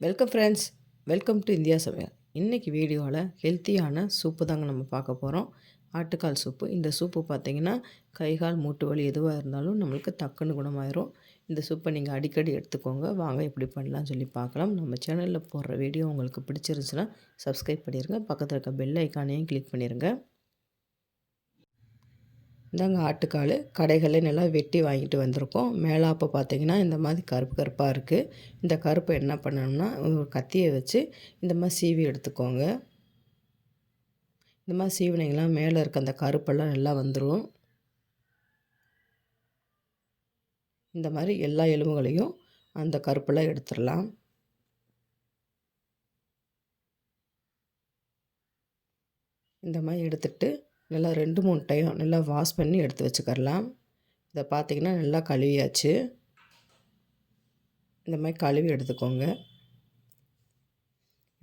Welcome friends welcome to India சமையல் இன்றைக்கி வீடியோவில் ஹெல்த்தியான சூப்பு தாங்க நம்ம பார்க்க போகிறோம் ஆட்டுக்கால் சூப்பு. இந்த சூப்பு பார்த்தீங்கன்னா கை கால் மூட்டு வலி எதுவாக இருந்தாலும் நம்மளுக்கு டக்குன்னு குணமாயிரும். இந்த சூப்பை நீங்கள் அடிக்கடி எடுத்துக்கோங்க. வாங்க எப்படி பண்ணலாம்னு சொல்லி பார்க்கலாம். நம்ம சேனலில் போடுற வீடியோ உங்களுக்கு பிடிச்சிருந்துச்சுன்னா சப்ஸ்கிரைப் பண்ணிடுங்க பக்கத்தில் இருக்க பெல் ஐக்கானையும் கிளிக் பண்ணிடுங்க இந்தாங்க ஆட்டுக்கால். கடைகளில் நல்லா வெட்டி வாங்கிட்டு வந்திருக்கோம். மேலாப்போ பார்த்தீங்கன்னா இந்த மாதிரி கருப்பு கருப்பாக இருக்குது இந்த கருப்பை என்ன பண்ணணும்னா ஒரு கத்தியை வச்சு இந்த மாதிரி சீவி எடுத்துக்கோங்க. இந்த மாதிரி சீவினீங்களா மேலே இருக்க அந்த கருப்பெல்லாம் நல்லா வந்துடும் இந்த மாதிரி எல்லா எலும்புகளையும் அந்த கருப்பெல்லாம் எடுத்துடலாம். இந்த மாதிரி எடுத்துட்டு நல்லா ரெண்டு மூணு டைம் நல்லா வாஷ் பண்ணி எடுத்து வச்சுக்கரலாம் இதை பார்த்திங்கன்னா நல்லா கழுவியாச்சு. இந்த மாதிரி கழுவி எடுத்துக்கோங்க.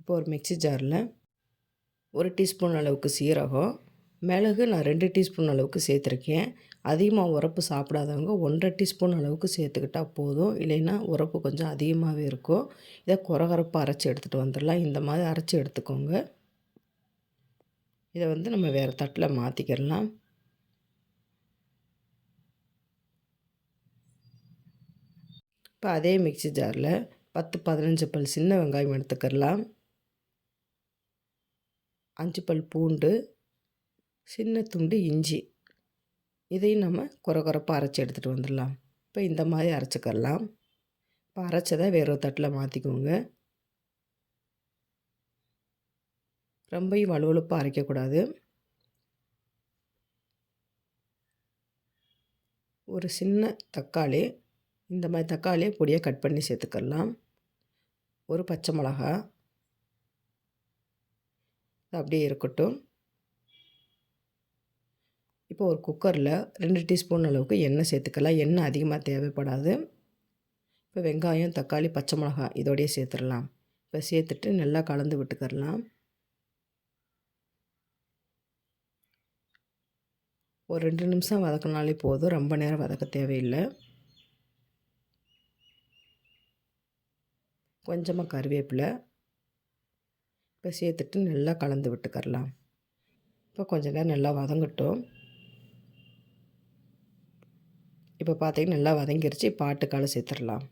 இப்போ ஒரு மிக்சி ஜாரில் ஒரு டீஸ்பூன் அளவுக்கு சீரகம் மிளகு நான் ரெண்டு டீஸ்பூன் அளவுக்கு சேர்த்துருக்கேன். அதிகமாக உரப்பு சாப்பிடாதவங்க ஒன்றரை டீஸ்பூன் அளவுக்கு சேர்த்துக்கிட்டால் போதும். இல்லைன்னா உரப்பு கொஞ்சம் அதிகமாகவே இருக்கும். இதை குறகரப்பாக அரைச்சி எடுத்துகிட்டு வந்துடலாம். இந்த மாதிரி அரைச்சி எடுத்துக்கோங்க. இதை வந்து நம்ம வேறு தட்டில் மாற்றிக்கிடலாம் இப்போ அதே மிக்சி ஜாரில் பத்து பதினஞ்சு பல் சின்ன வெங்காயம் எடுத்துக்கிடலாம். அஞ்சு பல் பூண்டு சின்ன துண்டு இஞ்சி. இதையும் நம்ம குறை குறைப்பாக அரைச்சி எடுத்துகிட்டு வந்துடலாம். இப்போ இந்த மாதிரி அரைச்சிக்கிடலாம். இப்போ அரைச்சதை வேறு ஒரு தட்டில் மாற்றிக்கோங்க ரொம்பையும் வலுவலுப்பாக அரைக்கக்கூடாது. ஒரு சின்ன தக்காளி இந்த மாதிரி தக்காளியை பொடியாக கட் பண்ணி சேர்த்துக்கலாம். ஒரு பச்சை மிளகா. அப்படியே இருக்கட்டும். இப்போ ஒரு குக்கரில் ரெண்டு டீஸ்பூன் அளவுக்கு எண்ணெய் சேர்த்துக்கலாம். எண்ணெய் அதிகமாக தேவைப்படாது. இப்போ வெங்காயம் தக்காளி பச்சை மிளகா இதோடையே சேர்த்துடலாம். இப்போ சேர்த்துட்டு நல்லா கலந்து விட்டுக்கரலாம் ஒரு ரெண்டு நிமிஷம் வதக்கினாலே போதும். ரொம்ப நேரம் வதக்க தேவையில்லை. கொஞ்சமாக கருவேப்பிலை. இப்போ சேர்த்துட்டு நல்லா கலந்து விட்டுக்கரலாம். இப்போ கொஞ்ச நேரம் நல்லா வதங்கட்டும். இப்போ பார்த்தீங்கன்னா நல்லா வதங்கிருச்சு. இப்போ ஆட்டுக்காலை சேர்த்துடலாம்.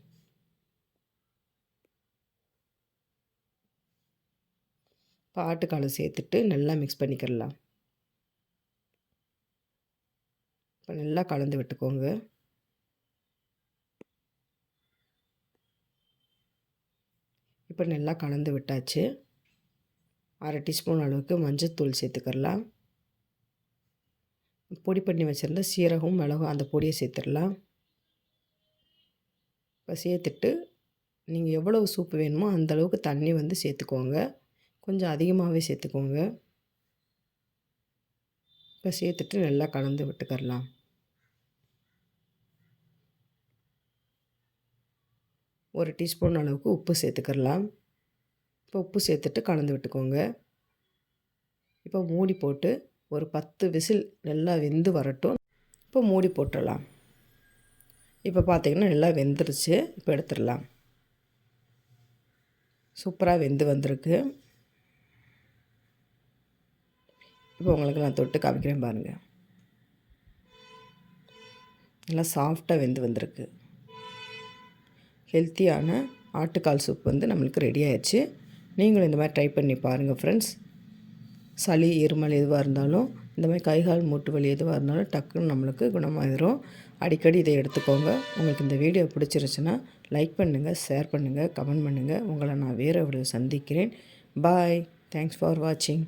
இப்போ ஆட்டுக்காலை சேர்த்துட்டு நல்லா மிக்ஸ் பண்ணிக்கிடலாம் இப்போ நல்லா கலந்து விட்டுக்கோங்க. இப்போ நல்லா கலந்து விட்டாச்சு. அரை டீஸ்பூன் அளவுக்கு மஞ்சத்தூள் சேர்த்துக்கிறலாம். பொடி பண்ணி வச்சுருந்த சீரகம் மிளகும் அந்த பொடியை சேர்த்துடலாம். இப்போ சேர்த்துட்டு நீங்கள் எவ்வளவு சூப்பு வேணுமோ அந்தளவுக்கு தண்ணி வந்து சேர்த்துக்கோங்க. கொஞ்சம் அதிகமாகவே சேர்த்துக்கோங்க. இப்போ சேர்த்துட்டு நல்லா கலந்து விட்டுக்கரலாம் ஒரு டீஸ்பூன் அளவுக்கு உப்பு சேர்த்துக்கிறலாம். இப்போ உப்பு சேர்த்துட்டு கலந்து விட்டுக்கோங்க. இப்போ மூடி போட்டு ஒரு பத்து விசில் நல்லா வெந்து வரட்டும். இப்போ மூடி போட்டுடலாம். இப்போ பார்த்திங்கன்னா நல்லா வெந்துருச்சு. இப்போ எடுத்துடலாம். சூப்பராக வெந்து வந்திருக்கு. இப்போ உங்களுக்கு நான் தொட்டு காமிக்கிறேன் பாருங்கள் நல்லா சாஃப்டாக வெந்து வந்திருக்கு. ஹெல்த்தியான ஆட்டுக்கால் சூப் வந்து நம்மளுக்கு ரெடி ஆயிடுச்சு. நீங்களும் இந்த மாதிரி ட்ரை பண்ணி பாருங்கள் ஃப்ரெண்ட்ஸ் சளி இருமல் எதுவாக இருந்தாலும் இந்த மாதிரி கைகால் மூட்டு வலி எதுவாக இருந்தாலும் டக்குன்னு நம்மளுக்கு குணமாயிரும். அடிக்கடி இதை எடுத்துக்கோங்க. உங்களுக்கு இந்த வீடியோ பிடிச்சிருச்சுன்னா லைக் பண்ணுங்கள் ஷேர் பண்ணுங்கள் கமெண்ட் பண்ணுங்கள் உங்களை நான் வேறு வீடியோ சந்திக்கிறேன். பாய் தேங்க்ஸ் ஃபார் வாட்சிங்